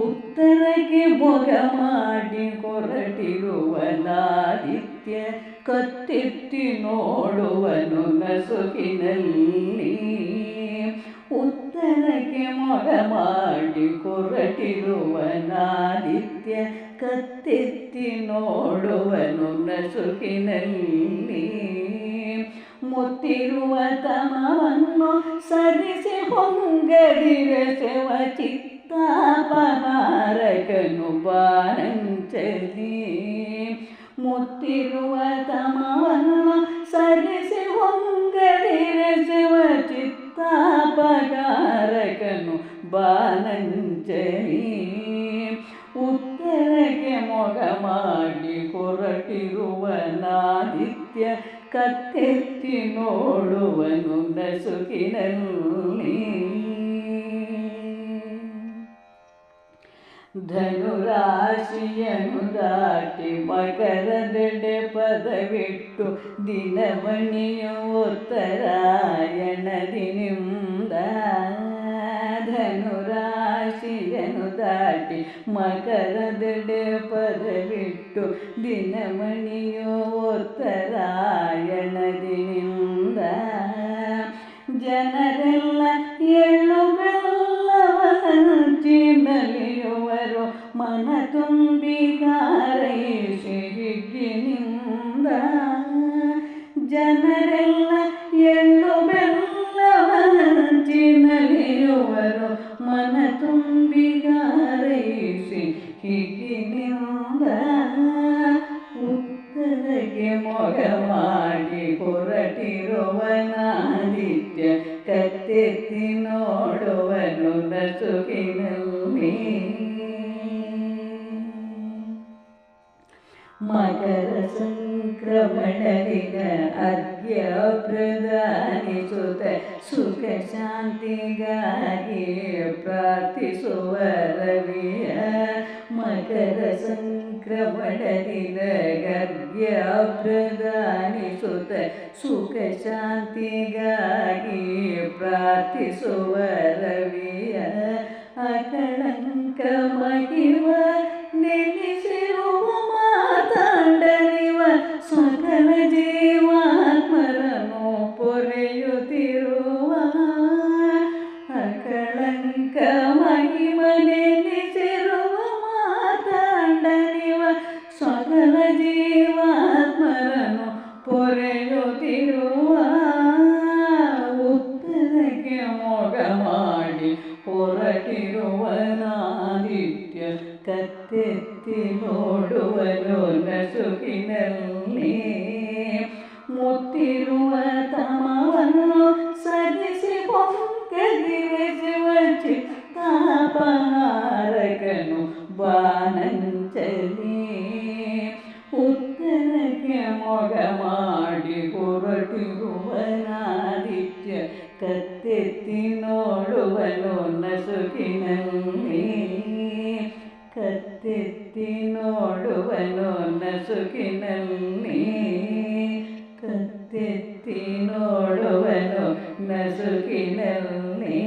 ಉತ್ತರಕ್ಕೆ ಮೊಗ ಮಾಡಿ ಹೊರಟಿರುವನಾದಿತ್ಯ ಕತ್ತೆತ್ತಿ ನೋಡುವನು ನಸುಕಿನಲ್ಲಿ. ಉತ್ತರಕ್ಕೆ ಮೊಗ ಮಾಡಿ ಹೊರಟಿರುವನಾದಿತ್ಯ ಕತ್ತೆತ್ತಿ ನೋಡುವನು ನಸುಕಿನಲ್ಲಿ. ಮುತ್ತಿರುವ ತಮವನ್ನು ಸರಿಸಿ ಹೊಂಗದಿರಸವ താപമാരകനുപാനം ചൊല്ലി. മുത്തിരുവ തമവന്ന സരസി ഒങ്കലിര ശിവ ചിത്താപകാരകനു ബാലം ചൊല്ലി. ഉത്തരയ്ക്ക് മുഖമാടി കുറട്ടിരുവ നാദിത്യ കത്തെത്തി നോടുവനുണ്ട സുഖിനല്ലേ. ಧನುರಾಶಿಯನು ದಾಟಿ ಮಕರದೆಡೆ ಪದವಿಟ್ಟು ದಿನಮಣಿಯು ಉತ್ತರಾಯಣದಿನಿಂದ ಧನುರಾಶಿಯನು ದಾಟಿ ಮಕರದೆಡೆ ಪದವಿಟ್ಟು ದಿನಮಣಿಯು ಉತ್ತರಾಯಣದಿನಿಂದ ಜನರೆಲ್ಲ ತುಂಬಿಗಾರೇಷೆಗಿನಿಂದ ಜನರೆಲ್ಲ ಎಳ್ಳು ಬೆಲ್ಲವ ಚಿನಲಿಯುವರು ಮನ ತುಂಬಿಗಾರೇಷಿ ಹಿಗಿನಿಂದ ಉತ್ತರಗೆ ಮೊಗ ಮಾಡಿ ಹೊರಟಿರುವನಾದಿತ್ಯ ಕತ್ತೆತ್ತಿ ನೋಡುವನು ನಸುಕಿನಲ್ಲಿ. ಸಂಕ್ರಮಣದಿನ ಅರ್ಘ್ಯ ಪ್ರದಾನಿಸುತ್ತ ಸುಖ ಶಾಂತಿಗಾಗಿ ಪ್ರಾರ್ಥಿಸುವ ರವಿಯ ಮಕರ ಸಂಕ್ರಮಣದಿನ ಗರ್ಗ್ಯ ಪ್ರದಾನಿಸುತ್ತ ಸುಖ ಶಾಂತಿಗಾಗಿ ಪ್ರಾರ್ಥಿಸುವ ರವಿಯ ಅಕಳಂಕ ಮಹಿವ ನೆಲೆಸಿರುವ ಮಾತಾಡಲಿವ ಸಕಲ ಜೀವಾತ್ಮರನು പുറകിരുവനാദിത്യ കത്തെത്തിലോടുവലോലസുഖിനല്ലേ മുത്തിരുവ തമവന്നു സരിസി പൊങ്കതിവച്ച് താപാരകനു ബാനഞ്ചലി ഉത്തരയ്ക്ക് മുഖമാടി പുറകിരുവനാദിത്യ കത്ത് കത്തെത്തിനോടുവനൊന്ന സുഖിനങ്ങി കത്തെത്തിനോടുവനൊന്ന സുഖിനങ്ങി കത്തെത്തിനോടുവനൊന്ന സുഖിനങ്ങി